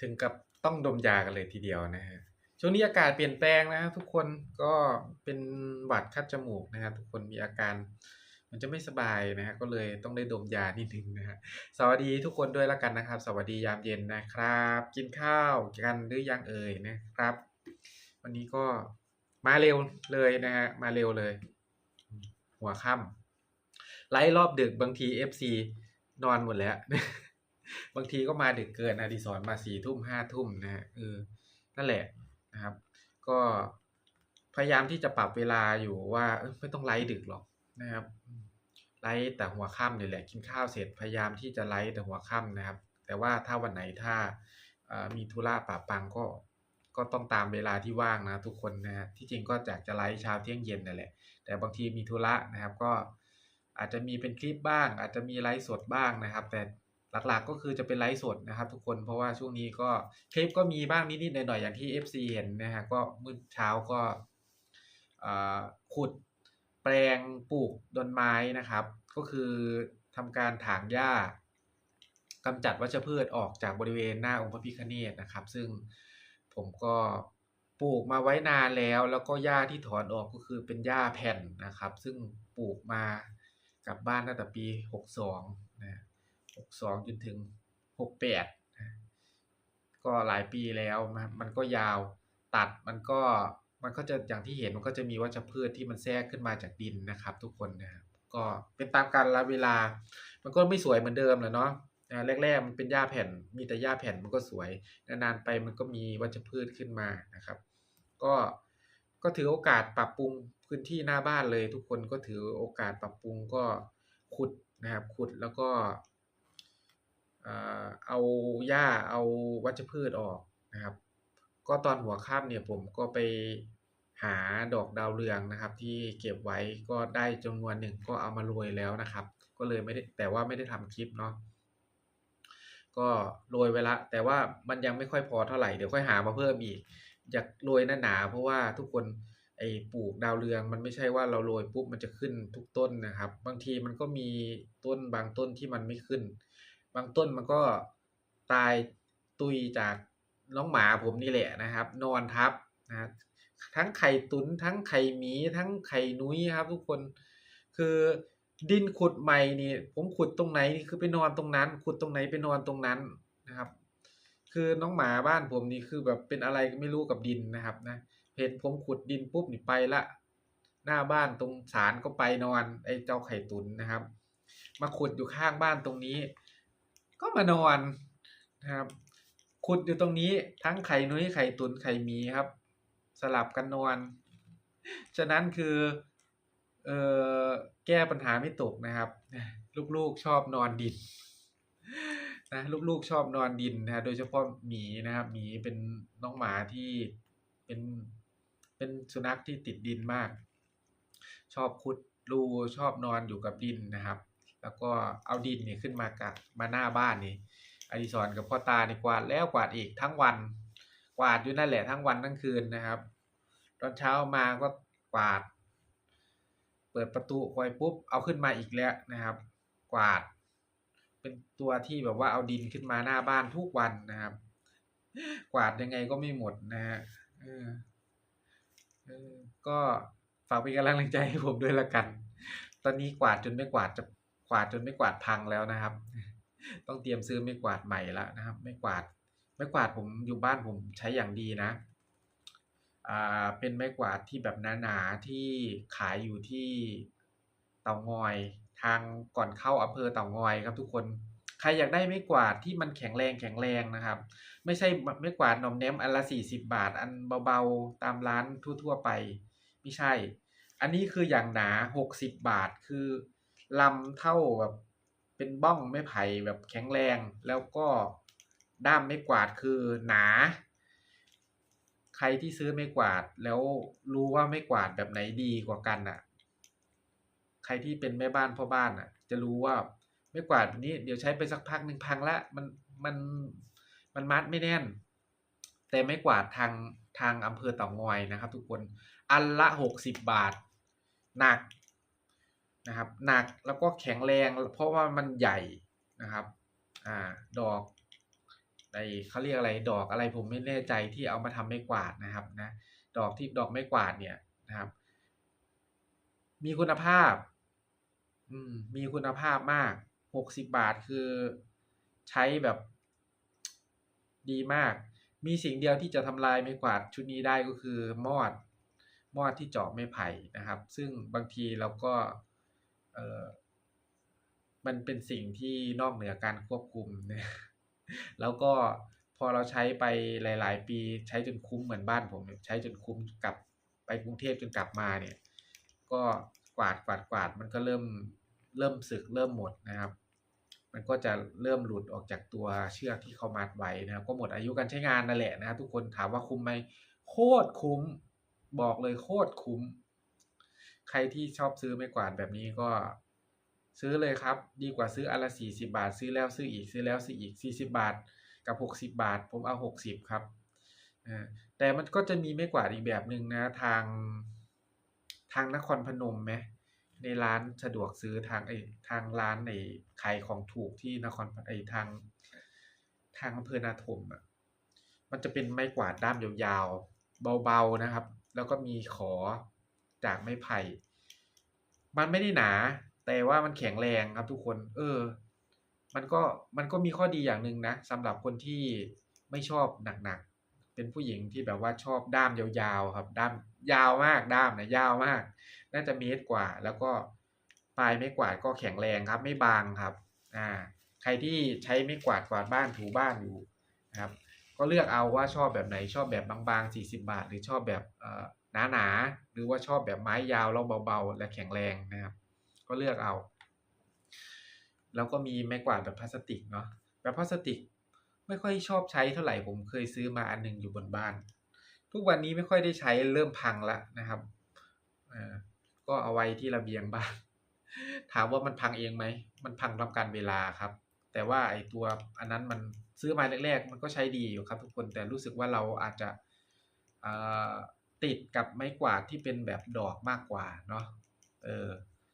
ถึงกับต้องดมยากันเลยทีเดียวนะฮะช่วงนี้อากาศเปลี่ยนแปลงนะครับทุกคนก็เป็นหวัดคัดจมูกนะครับทุกคนมีอาการมันจะไม่สบายนะฮะก็เลยต้องได้ดมยานิดนึงนะฮะสวัสดีทุกคนด้วยล้วกันนะครับ สวัสดียามเย็นนะครับ กินข้าวกันหรือยังเอ่ยนะครับ วันนี้ก็มาเร็วเลยนะฮะมาเร็วเลย หัวค่ำไลฟ์รอบดึกบางที FC นอนหมดแล้ว บางทีก็มาดึกเกินอดิศรมาสี่ทุ่มห้าทุ่มนะฮะเออนั่นแหละนะครับ ก็พยายามที่จะปรับเวลาอยู่ว่าไม่ต้องไลฟ์ดึกหรอกนะครับไลฟ์แต่หัวค่ำนี่แหละกินข้าวเสร็จพยายามที่จะไลฟ์แต่หัวค่ำนะครับ แต่ว่าถ้าวันไหนถ้ามีธุระปะปังก็ก็ต้องตามเวลาที่ว่างนะทุกคนนะฮะที่จริงก็อยากจะไลฟ์เช้าเที่ยงเย็นนั่นแหละ แต่บางทีมีธุระนะครับก็อาจจะมีเป็นคลิปบ้าง อาจจะมีไลฟ์สดบ้างนะครับ แต่ หลักๆก็คือจะเป็นไลฟ์สดนะครับ ทุกคนเพราะว่าช่วงนี้ก็คลิปก็มีบ้างนิดๆหน่อยๆอย่างที่ FC เห็นนะฮะก็มื้อเช้าก็อ่อขุดแปลงปลูกต้นไม้นะครับ ก็คือทำการถางหญ้ากำจัดวัชพืชออกจากบริเวณหน้าองค์พระพิฆเนศนะครับ ซึ่งผมก็ปลูกมาไว้นานแล้ว แล้วก็หญ้าที่ถอนออกก็คือเป็นหญ้าแผ่นนะครับ ซึ่งปลูกมากลับบ้านตั้งแต่ปี 62 62จนถึง 68นะก็หลายปีแล้วมันมันก็ยาวตัดมันก็มันก็จะอย่างที่เห็นมันก็จะมีวัชพืชที่มันแทรกขึ้นมาจากดินนะครับ ทุกคนนะครับก็เป็นตามกาลเวลา มันก็ไม่สวยเหมือนเดิมแหละเนาะนะแรกๆมันเป็นหญ้าแผ่น มีแต่หญ้าแผ่นมันก็สวยนานๆไปมันก็มีวัชพืชขึ้นมานะครับ ก็ก็ถือโอกาสปรับปรุงพื้นที่หน้าบ้านเลย ทุกคนก็ถือโอกาสปรับปรุงก็ขุดนะครับขุดแล้วก็ เอาหญ้าเอาวัชพืชออกนะครับ ก็ตอนหัวค่ำเนี่ยผมก็ไปหาดอกดาวเรืองนะครับ ที่เก็บไว้ก็ได้จำนวนหนึ่งก็เอามาโรยแล้วนะครับ ก็เลยไม่ได้แต่ว่าไม่ได้ทำคลิปเนาะก็โรยไว้ละ แต่ว่ามันยังไม่ค่อยพอเท่าไหร่เดี๋ยวค่อยหามาเพิ่มอีก อยากโรยหนาๆเพราะว่าทุกคนไอ้ปลูกดาวเรืองมันไม่ใช่ว่าเราโรยปุ๊บมันจะขึ้นทุกต้นนะครับ บางทีมันก็มีต้นบางต้นที่มันไม่ขึ้น บางต้นมันก็ตายตุยจากน้องหมาผมนี่แหละนะครับ นอนทับนะครับทั้งไข่ตุนทั้งไข่หมีทั้งไข่นุ้ยครับ ทุกคนคือดินขุดใหม่นี่ผมขุดตรงไหนนี่คือไปนอนตรงนั้น ขุดตรงไหนไปนอนตรงนั้นนะครับ คือน้องหมาบ้านผมนี่คือแบบเป็นอะไรก็ไม่รู้กับดินนะครับนะเห็นผมขุดดินปุ๊บนี่ไปละ หน้าบ้านตรงศาลก็ไปนอนไอ้เจ้าไข่ตุนนะครับ มาขุดอยู่ข้างบ้านตรงนี้ ก็มานอนนะครับขุดอยู่ตรงนี้ทั้งไข่นุ้ยไข่ตุนไข่หมีครับ สลับกันนอน ฉะนั้นคือเออแก้ปัญหาไม่ตกนะครับ ลูกๆชอบนอนดินนะลูกๆชอบนอนดินนะโดยเฉพาะหมีนะครับหมีเป็นน้องหมาที่เป็นเป็นสุนัขที่ติดดินมาก ชอบขุดรูชอบนอนอยู่กับดินนะครับ แล้วก็เอาดินเนี่ยขึ้นมากัดมาหน้าบ้านนี่อดิศรกับพ่อตานี่กวาดแล้วกวาดอีกทั้งวัน กวาดอยู่นั่นแหละทั้งวันทั้งคืนนะครับ ตอนเช้ามาก็กวาด เปิดประตูคอยปุ๊บเอาขึ้นมาอีกแล้วนะครับ กวาด เป็นตัวที่แบบว่าเอาดินขึ้นมาหน้าบ้านทุกวันนะครับ กวาดยังไงก็ไม่หมดนะฮะก็ฝากเป็นกำลังใจให้ผมด้วยละกัน ตอนนี้กวาดจนไม่กวาดจะ กวาดจนไม่กวาดพังแล้วนะครับ ต้องเตรียมซื้อไม่กวาดใหม่แล้วนะครับ ไม่กวาดไม่กวาดผมอยู่บ้านผมใช้อย่างดีนะอ่าเป็นไม้กวาดที่แบบหนาๆที่ขายอยู่ที่เตางอยทางก่อนเข้าอำเภอเตางอยครับทุกคนใครอยากได้ไม้กวาดที่มันแข็งแรงแข็งแรงนะครับ ไม่ใช่ไม้กวาดหนอมแนมอันละสี่สิบบาท อันเบาๆตามร้านทั่วๆไป ไม่ใช่ อันนี้คืออย่างหนาหกสิบบาทคือ ลำเท่าแบบ เป็นบ้องไม้ไผ่แบบแข็งแรง แล้วก็ด้ามไม้กวาดคือหนา ใครที่ซื้อไม้กวาด แล้วรู้ว่าไม้กวาดแบบไหนดีกว่ากันอะ ใครที่เป็นแม่บ้านพ่อบ้านอะ จะรู้ว่าไม้กวาดนี้เดี๋ยวใช้ไปสักพักหนึ่งพังละมันมันมันมัดไม่แน่น แต่ไม้กวาดทางทางอำเภอเต่างอยนะครับ ทุกคนอันละหกสิบบาท หนัก นะครับหนักแล้วก็แข็งแรง เพราะว่ามันใหญ่นะครับอ่าดอกไอเขาเรียกอะไรดอกอะไรผมไม่แน่ใจที่เอามาทำไม้กวาดนะครับนะดอกที่ดอกไม้กวาดเนี่ยนะครับ มีคุณภาพอืมมีคุณภาพมากหกสิบบาทคือใช้แบบดีมาก มีสิ่งเดียวที่จะทำลายไม้กวาดชุดนี้ได้ก็คือมอดมอดที่เจาะไม้ไผ่นะครับ ซึ่งบางทีเราก็ เออมันเป็นสิ่งที่นอกเหนือการควบคุมนะแล้วก็พอเราใช้ไปหลาย ๆ ปีใช้จนคุ้มเหมือนบ้านผมเนี่ยใช้จนคุ้มกลับไปกรุงเทพจนกลับมาเนี่ย ก็กวาดกวาดกวาดมันก็เริ่มเริ่มสึกเริ่มหมดนะครับ มันก็จะเริ่มหลุดออกจากตัวเชือกที่เขามัดไว้นะครับ ก็หมดอายุการใช้งานนั่นแหละนะครับทุกคนถามว่าคุ้มไหมโคตรคุ้ม บอกเลยโคตรคุ้ม ใครที่ชอบซื้อไม้กวาดแบบนี้ก็ ซื้อเลยครับ ดีกว่าซื้ออันละสี่สิบาท ซื้อแล้วซื้ออีกซื้อแล้วซื้ออีกสี่สิบาท กับหกสิบาท ผมเอาหกสิบครับแต่มันก็จะมีไม้กวาดอีกแบบหนึ่งนะทางทางนครพนมไหมในร้านสะดวกซื้อทางไอ้ทางร้านไอ้ขายของถูกที่นครไอ้ทาง ทางอำเภอนาถมอะมันจะเป็นไม้กวาดด้ามยาวๆเบาๆนะครับ แล้วก็มีขอ จากไม้ไผ่ มันไม่ได้หนา แต่ว่ามันแข็งแรงครับทุกคน เออ มันก็มันก็มีข้อดีอย่างหนึ่งนะสำหรับคนที่ไม่ชอบหนักๆ เป็นผู้หญิงที่แบบว่าชอบด้ามยาวๆครับ ด้ามยาวมากด้ามนะยาวมาก น่าจะเมตรกว่า แล้วก็ปลายไม้กวาดก็แข็งแรงครับ ไม่บางครับ อ่า ใครที่ใช้ไม้กวาดกวาดบ้านถูบ้านอยู่นะครับ ก็เลือกเอาว่าชอบแบบไหนชอบแบบบางๆ40 บาท หรือชอบแบบเอ่อ หนาๆหรือว่าชอบแบบไม้ยาวแล้วเบาๆ และแข็งแรงนะครับ ก็เลือกเอา แล้วก็มีไม้กวาดแบบพลาสติกเนาะแบบพลาสติกไม่ค่อยชอบใช้เท่าไหร่ผมเคยซื้อมาอันหนึงอยู่บนบ้าน ทุกวันนี้ไม่ค่อยได้ใช้เริ่มพังล้วนะครับก็เอาไว้ที่ระเบียงบ้านถามว่ามันพังเองไหม มันพังตามกาลเวลาครับ แต่ว่าไอตัวอันนั้นมันซื้อมาแรกๆ มันก็ใช้ดีอยู่ครับทุกคน แต่รู้สึกว่าเราอาจจะ ติดกับไม้กวาดที่เป็นแบบดอกมากกว่าเนาะเออ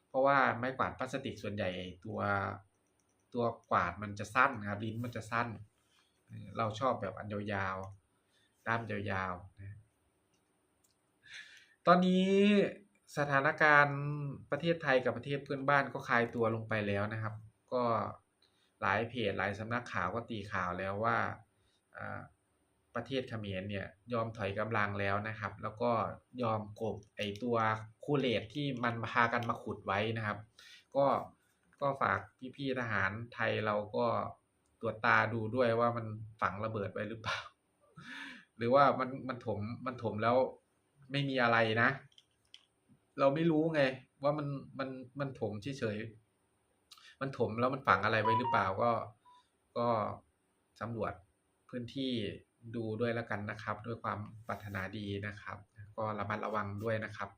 เพราะว่าไม้กวาดพลาสติกส่วนใหญ่ตัวตัวกวาดมันจะสั้นครับลิ้นมันจะสั้น เราชอบแบบอันยาวๆด้ามยาวๆนะตอนนี้สถานการณ์ประเทศไทยกับประเทศเพื่อนบ้านก็คลายตัวลงไปแล้วนะครับ ก็หลายเพจหลายสำนักข่าวก็ตีข่าวแล้วว่าอ่า ประเทศเขมรเนี่ยยอมถอยกำลังแล้วนะครับ แล้วก็ยอมกบไอตัวคูเลตที่มันพากันมาขุดไว้นะครับ ก็ก็ฝากพี่ๆทหารไทยเราก็ตรวจตาดูด้วยว่ามันฝังระเบิดไว้หรือเปล่า หรือว่ามันมันถมมันถมแล้วไม่มีอะไรนะ เราไม่รู้ไง ว่ามันมันมันถมเฉยๆมันถมแล้วมันฝังอะไรไว้หรือเปล่าก็ก็สำรวจพื้นที่ ดูด้วยแล้วกันนะครับ ด้วยความปรารถนาดีนะครับ ก็ระมัดระวังด้วยนะครับ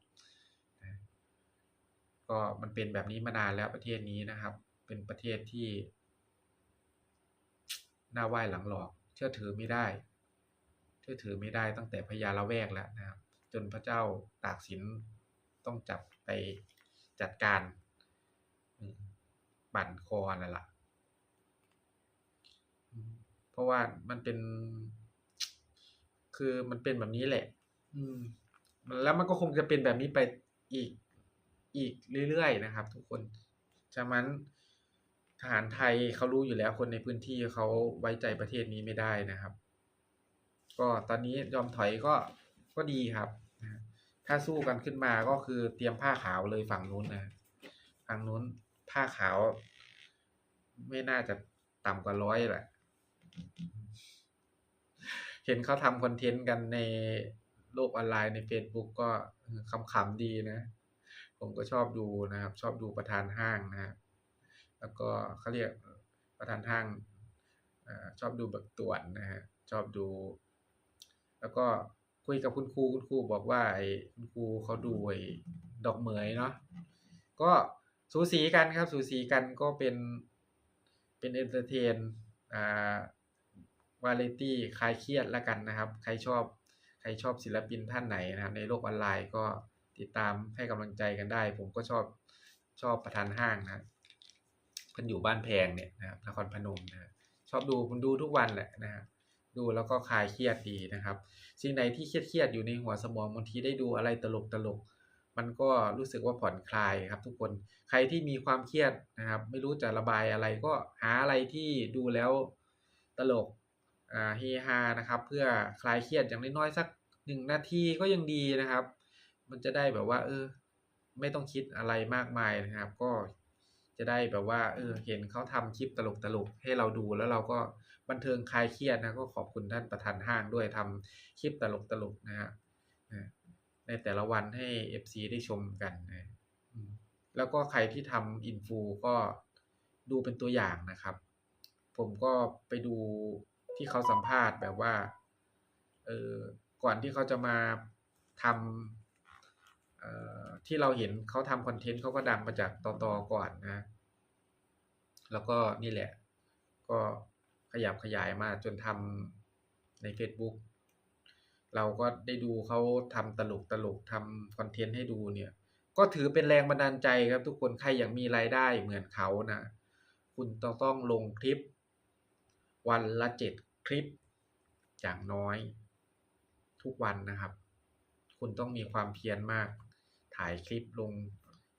ก็มันเป็นแบบนี้มานานแล้วประเทศนี้นะครับ เป็นประเทศที่หน้าไหว้หลังหลอก เชื่อถือไม่ได้ เชื่อถือไม่ได้ตั้งแต่พญาละแวกแล้วนะครับ จนพระเจ้าตากสินต้องจับไปจัดการบั่นคอนั่นแหละเพราะว่ามันเป็น คือมันเป็นแบบนี้แหละ อืม แล้วมันก็คงจะเป็นแบบนี้ไปอีกอีกเรื่อยๆนะครับ ทุกคนฉะนั้นทหารไทยเขารู้อยู่แล้วคนในพื้นที่เขาไว้ใจประเทศนี้ไม่ได้นะครับ ก็ตอนนี้ยอมถอยก็ก็ดีครับนะถ้าสู้กันขึ้นมาก็คือเตรียมผ้าขาวเลยฝั่งนู้นนะฝั่งนู้นผ้าขาว ไม่น่าจะต่ำกว่าร้อยแหละ เห็นเขาทำคอนเทนต์กันในโลกออนไลน์ใน Facebook ก็ขำๆดีนะ ผมก็ชอบดูนะครับ ชอบดูประธานห้างนะครับแล้วก็เขาเรียกประธานห้างอชอบดูบิกตวนนะฮะชอบดู แล้วก็คุยกับคุณครูคุณครูบอกว่าไอ้คุณครูเขาดูไอ้ดอกเหมยเนาะก็สูสีกันครับ สูสีกันก็เป็นเป็นเอนเตอร์เทนอ่า วาไรตี้คลายเครียดแล้วกันนะครับ ใครชอบใครชอบศิลปินท่านไหนนะครับในโลกออนไลน์ก็ติดตามให้กำลังใจกันได้ ผมก็ชอบชอบประธานห้างนะเพิ่นอยู่บ้านแพงเนี่ยนะครับนครพนมนะชอบดูผมดูทุกวันแหละนะดูแล้วก็คลายเครียดดีนะครับ สิ่งไหนที่เครียดๆอยู่ในหัวสมองบางทีได้ดูอะไรตลกๆมันก็รู้สึกว่าผ่อนคลายครับ ทุกคนใครที่มีความเครียดนะครับ ไม่รู้จะระบายอะไรก็หาอะไรที่ดูแล้วตลก เฮฮานะครับ เพื่อคลายเครียดอย่างน้อยๆสักหนึ่งนาทีก็ยังดีนะครับ มันจะได้แบบว่า เออ ไม่ต้องคิดอะไรมากมายนะครับ ก็จะได้แบบว่า เออ เห็นเขาทำคลิปตลกๆให้เราดูแล้วเราก็บันเทิงคลายเครียดนะก็ขอบคุณท่านประธานห้างด้วยทำคลิปตลกๆนะฮะในแต่ละวันให้ FC ได้ชมกันนะแล้วก็ใครที่ทำอินฟูก็ดูเป็นตัวอย่างนะครับ ผมก็ไปดู ที่เขาสัมภาษณ์แบบว่าเออก่อนที่เขาจะมาทำออที่เราเห็นเขาทำคอนเทนต์เขาก็ดังมาจากตอตอก่อนนะ แล้วก็นี่แหละ ก็ขยับขยายมาจนทำใน Facebook เราก็ได้ดูเขาทำตลกตลกทำคอนเทนต์ให้ดูเนี่ย ก็ถือเป็นแรงบันดาลใจครับทุกคนใครอยากมีรายได้เหมือนเขานะ คุณต้องต้องลงคลิป วันละเจ็ดคลิปอย่างน้อย ทุกวันนะครับ คุณต้องมีความเพียรมาก ถ่ายคลิปลง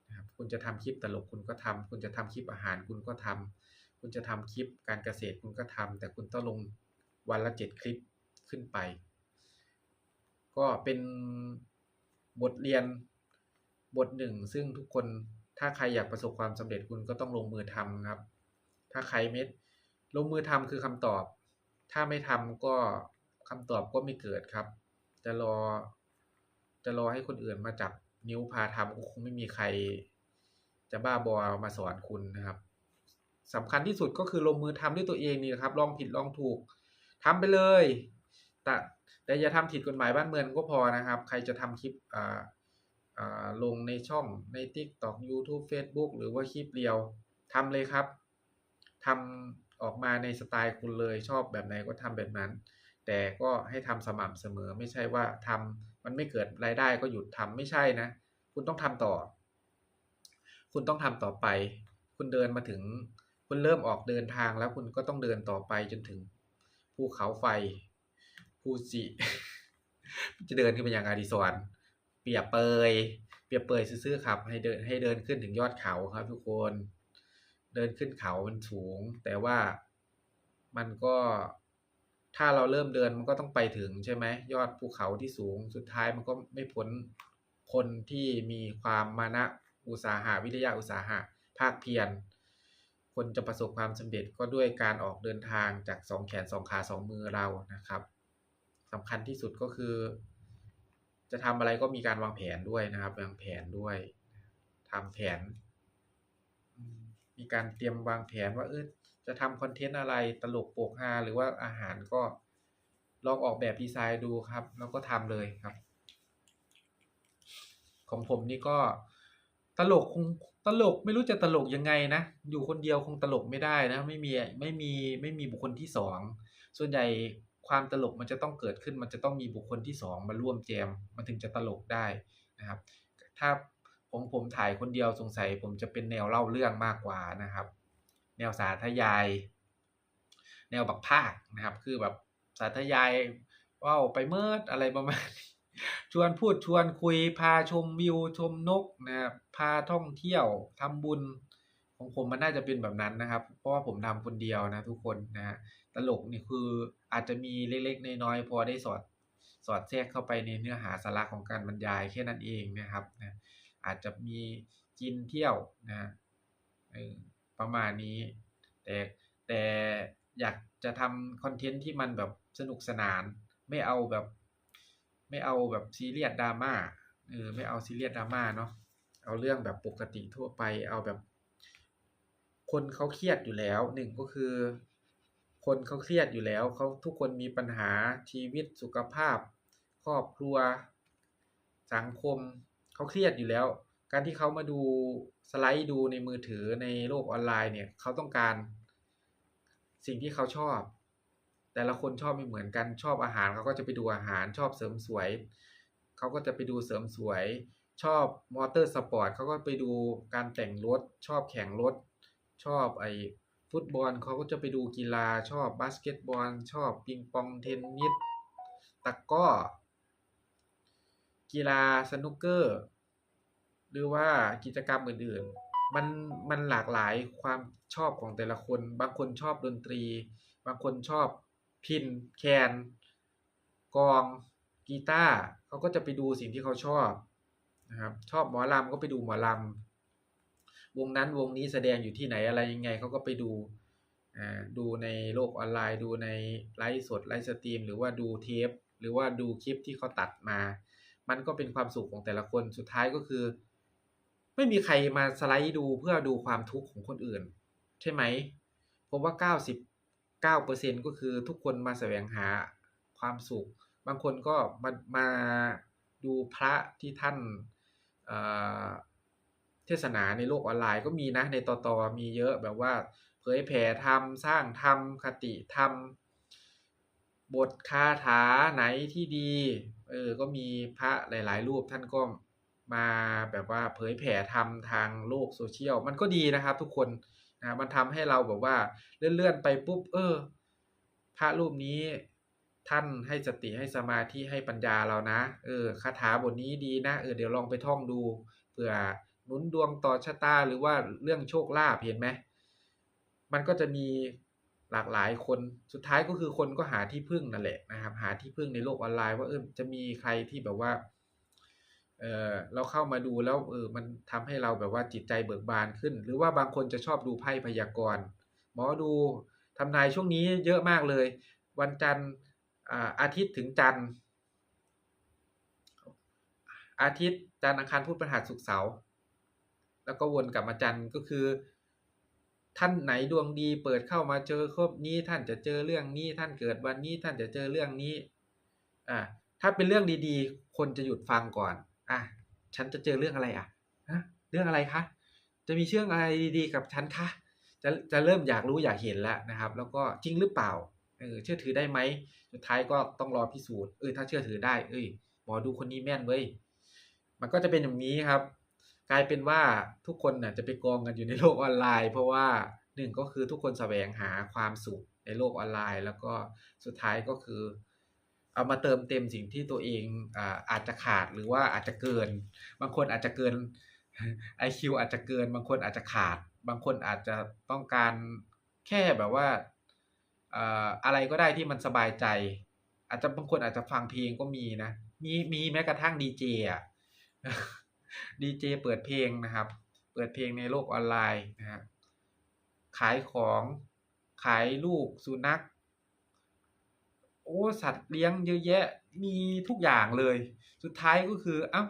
นะครับคุณจะทำคลิปตลกคุณก็ทำคุณจะทำคลิปอาหารคุณก็ทำคุณจะทำคลิปการเกษตรคุณก็ทำแต่คุณต้องลงวันละเจ็ดคลิปขึ้นไป ก็เป็นบทเรียนบทหนึ่งซึ่งทุกคนถ้าใครอยากประสบความสำเร็จคุณก็ต้องลงมือทำครับ ถ้าใครไม่ ลงมือทำคือคำตอบ ถ้าไม่ทำก็คำตอบก็ไม่เกิดครับ จะรอ จะรอให้คนอื่นมาจับนิ้วพาทำก็คงไม่มีใคร จะบ้าบอมาสอนคุณนะครับสำคัญที่สุดก็คือลงมือทำด้วยตัวเองนี่นะครับ ลองผิดลองถูกทำไปเลย แต่แต่อย่าทำผิดกฎหมายบ้านเมืองก็พอนะครับ ใครจะทำคลิปอ่าลงในช่องใน TikTok YouTube Facebook หรือว่าคลิปเรียวทำเลยครับทำ ออกมาในสไตล์คุณเลยชอบแบบไหนก็ทำแบบนั้น แต่ก็ให้ทำสม่ำเสมอไม่ใช่ว่าทำมันไม่เกิดรายได้ก็หยุดทำไม่ใช่นะ คุณต้องทำต่อ คุณต้องทำต่อไป คุณเดินมาถึง คุณเริ่มออกเดินทางแล้วคุณก็ต้องเดินต่อไปจนถึงภูเขาไฟภูจิจะเดินขึ้นไปยังอาดิสวรเปียเปยเปียเปยซื่อๆครับ ให้เดินให้เดินขึ้นถึงยอดเขาครับทุกคน เดินขึ้นเขามันสูง แต่ว่ามันก็ถ้าเราเริ่มเดินมันก็ต้องไปถึงใช่ไหมยอดภูเขาที่สูงสุดท้ายมันก็ไม่พ้นคนที่มีความมานะอุตสาหะวิทยาอุตสาหะภาคเพียรคนจะประสบความสำเร็จก็ด้วยการออกเดินทางจากสองแขนสองขาสองมือเรานะครับสำคัญที่สุดก็คือ จะทำอะไรก็มีการวางแผนด้วยนะครับวางแผนด้วยทำแผน มีการเตรียมวางแผนว่าเออจะทำคอนเทนต์อะไรตลกโปกฮาหรือว่าอาหารก็ลองออกแบบดีไซน์ดูครับ แล้วก็ทำเลยครับ ของผมนี่ก็ตลกคงตลกไม่รู้จะตลกยังไงนะ อยู่คนเดียวคงตลกไม่ได้นะ ไม่มีไม่มีไม่มีบุคคลที่สองส่วนใหญ่ความตลกมันจะต้องเกิดขึ้น มันจะต้องมีบุคคลที่สองมาร่วมแจม มันถึงจะตลกได้นะครับ ถ้า ผมผมถ่ายคนเดียวสงสัย ผมจะเป็นแนวเล่าเรื่องมากกว่านะครับ แนวสาธยาย แนวบักภาคนะครับ คือแบบสาธยายว่าไปเมิดอะไรประมาณนี้ชวนพูดชวนคุยพาชมวิวชมนกนะครับพาท่องเที่ยวทำบุญของผมมันน่าจะเป็นแบบนั้นนะครับ เพราะว่าผมทำคนเดียวนะทุกคนนะฮะตลกนี่คืออาจจะมีเล็กๆน้อยๆพอได้สอดสอดแทรกเข้าไปในเนื้อหาสาระของการบรรยายแค่นั้นเองนะครับนะ อาจจะมีกินเที่ยวนะประมาณนี้ แต่แต่อยากจะทำคอนเทนต์ที่มันแบบสนุกสนาน ไม่เอาแบบ ไม่เอาแบบซีเรียสดราม่าเออไม่เอาซีเรียสดราม่าเนาะเอาเรื่องแบบปกติทั่วไป เอาแบบ คนเขาเครียดอยู่แล้วหนึ่งก็คือ คนเขาเครียดอยู่แล้วเขาทุกคนมีปัญหาชีวิตสุขภาพ ครอบครัว สังคม เขาเครียดอยู่แล้ว การที่เขามาดูสไลด์ดูในมือถือในโลกออนไลน์เนี่ยเขาต้องการ สิ่งที่เขาชอบ แต่ละคนชอบไม่เหมือนกันชอบอาหารเขาก็จะไปดูอาหารชอบเสริมสวยเขาก็จะไปดูเสริมสวย ชอบมอเตอร์สปอร์ตเขาก็ไปดูการแต่งรถ ชอบแข่งรถ ชอบไอ้ฟุตบอลเขาก็จะไปดูกีฬาชอบบาสเกตบอล ชอบปิงปองเทนนิสตะก้อ กีฬาสนุกเกอร์ หรือว่ากิจกรรมอื่นๆ มันมันหลากหลายความชอบของแต่ละคน บางคนชอบดนตรี บางคนชอบพินแคนกองกีตาร์เขาก็จะไปดูสิ่งที่เขาชอบนะครับชอบหมอลำก็ไปดูหมอลำวงนั้นวงนี้แสดงอยู่ที่ไหนอะไรยังไงเขาก็ไปดูอ่าดูในโลกออนไลน์ ดูในไลฟ์สดไลฟ์สตรีม หรือว่าดูเทป หรือว่าดูคลิปที่เขาตัดมา มันก็เป็นความสุขของแต่ละคนสุดท้ายก็คือ ไม่มีใครมาสไลด์ดูเพื่อดูความทุกข์ของคนอื่น ใช่ไหมผมว่า 99%ก็คือทุกคนมาแสวงหาความสุข บางคนก็มามาดูพระที่ท่านเอ่อเทศนาในโลกออนไลน์ก็มีนะในตอตอมีเยอะแบบว่า เผยแผ่ธรรมสร้างธรรมคติธรรม บทคาถาไหนที่ดี เออ ก็มีพระหลาย ๆ รูปท่านก็มาแบบว่าเผยแผ่ธรรมทางโลกโซเชียล มันก็ดีนะครับทุกคนนะมันทำให้เราแบบว่าเลื่อน ๆ ไปปุ๊บ เออ พระรูปนี้ท่านให้สติให้สมาธิให้ปัญญาเรานะ เออ คาถาบทนี้ดีนะ เออ เดี๋ยวลองไปท่องดู เผื่อหนุนดวงต่อชะตาหรือว่าเรื่องโชคลาภเห็นไหม มันก็จะมี หลากหลายคนสุดท้ายก็คือคนก็หาที่พึ่งนั่นแหละนะครับ หาที่พึ่งในโลกออนไลน์ว่าเออจะมีใครที่แบบว่าเออเราเข้ามาดูแล้วเออมันทำให้เราแบบว่าจิตใจเบิกบานขึ้น หรือว่าบางคนจะชอบดูไพ่พยากรณ์หมอดูทำนายช่วงนี้เยอะมากเลย วันจันทร์อาอาทิตย์ถึงจันทร์อาทิตย์จันทร์อังคารพุธพฤหัสศุกร์เสาร์แล้วก็วนกลับมาจันทร์ก็คือ ท่านไหนดวงดีเปิดเข้ามาเจอครบนี้ท่านจะเจอเรื่องนี้ ท่านเกิดวันนี้ท่านจะเจอเรื่องนี้อ่าถ้าเป็นเรื่องดีๆ คนจะหยุดฟังก่อนอะฉันจะเจอเรื่องอะไรอะฮะเรื่องอะไรคะจะมีเรื่องอะไรดีๆ กับฉันคะจะจะเริ่มอยากรู้อยากเห็นแล้วนะครับ แล้วก็จริงหรือเปล่าเออเชื่อถือได้ไหมสุดท้ายก็ต้องรอพิสูจน์เออถ้าเชื่อถือได้ เอ้ยหมอดูคนนี้แม่นเว้ยมันก็จะเป็นอย่างนี้ครับ ลายเป็นว่าทุกคนน่ะจะไปกองกันอยู่ในโลกออนไลน์ เพราะว่าหนึ่งก็คือทุกคนแสวงหาความสุขในโลกออนไลน์ แล้วก็สุดท้ายก็คือ เอามาเติมเต็มสิ่งที่ตัวเองอ่าอาจจะขาดหรือว่าอาจจะเกิน บางคนอาจจะเกิน IQ อาจจะเกิน บางคนอาจจะขาด บางคนอาจจะต้องการแค่แบบว่าอ่ออะไรก็ได้ที่มันสบายใจ อาจจะบางคนอาจจะฟังเพลงก็มีนะ มีมีแม้กระทั่งดีเจอะ ดีเจเปิดเพลงนะครับ เปิดเพลงในโลกออนไลน์นะครับขายของขายลูกสุนัขโอ้สัตว์เลี้ยงเยอะแยะมีทุกอย่างเลย สุดท้ายก็คืออ้า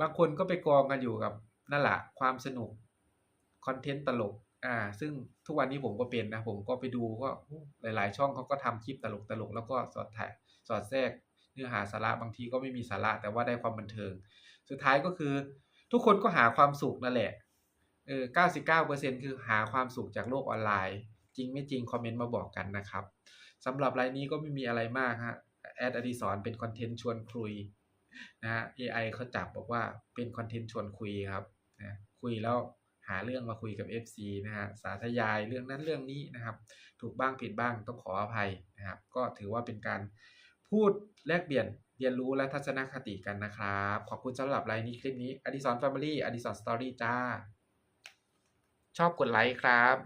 บางคนก็ไปกองกันอยู่กับนั่นแหละความสนุกคอนเทนต์ตลก อ่า ซึ่งทุกวันนี้ผมก็เป็นนะ ผมก็ไปดูก็หลาย ๆ ช่องเขาก็ทำคลิปตลกตลกแล้วก็สอดถ่ายสอดแทรกเนื้อหาสาระบางทีก็ไม่มีสาระแต่ว่าได้ความบันเทิง สุดท้ายก็คือ ทุกคนก็หาความสุขนั่นแหละเออ99%คือหาความสุขจากโลกออนไลน์ จริงไม่จริงคอมเมนต์มาบอกกันนะครับสำหรับรายนี้ก็ไม่มีอะไรมากฮะแอดอดิสรเป็นคอนเทนต์ชวนคุยนะฮะ AI เขาจับบอกว่าเป็นคอนเทนต์ชวนคุยครับนะคุยแล้วหาเรื่องมาคุยกับ FC นะฮะสาธยายเรื่องนั้นเรื่องนี้นะครับ ถูกบ้างผิดบ้างต้องขออภัยนะครับ ก็ถือว่าเป็นการพูดแลกเปลี่ยน เรียนรู้และทัศนคติกันนะครับ ขอบคุณสำหรับไลน์นี้คลิปนี้อดิสรแฟมิลี่อดิสรสตอรี่จ้า ชอบกดไลค์ครับ